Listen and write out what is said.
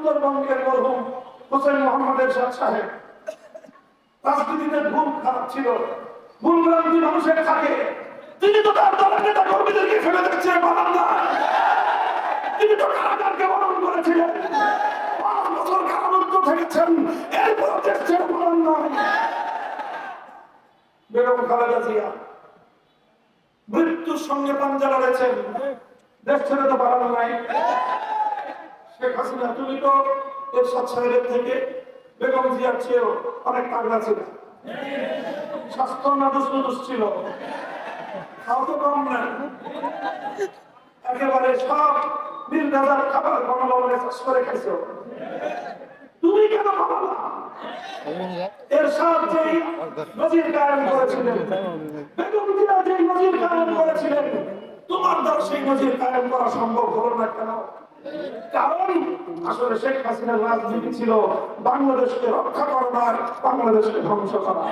উত্তরবঙ্গের মরহুম হোসেন মোহাম্মদ এরশাদ সাহেব। রাজনীতিতে ভুল খারাপ ছিল। ভুল মানুষের থাকে তিনি তো তার দলের নেতা কর্মীদেরকে ফেলে না তিনি তো কারাগারকে বরণ করেছিলেন। পাঁচ বছর থেকেছেন। এরপর বেগম খালেদা জিয়া মৃত্যুর সঙ্গে পাঞ্জা লড়েছেন। দেশ ছেড়ে তো পালানো নাই। শেখ হাসিনা, তুমি তো এর সাহেবের থেকে বেগম জিয়ার চেয়েও অনেক তাগড়া ছিল। স্বাস্থ্য না দুষ্ণুদুষ ছিল খাও তো কম না। একেবারে সব গাজার খাবার চাষ করে তুমি কেন এর যেই নজির কায়েম করেছিলেন, বেগম জিয়া যেই নজির কায়েম করেছিলেন, তোমার দল সেই নজির কায়েম করা সম্ভব হলো না কেন? কারণ আসলে শেখ হাসিনার রাজনীতি ছিল বাংলাদেশকে রক্ষা করবার বাংলাদেশকে ধ্বংস করা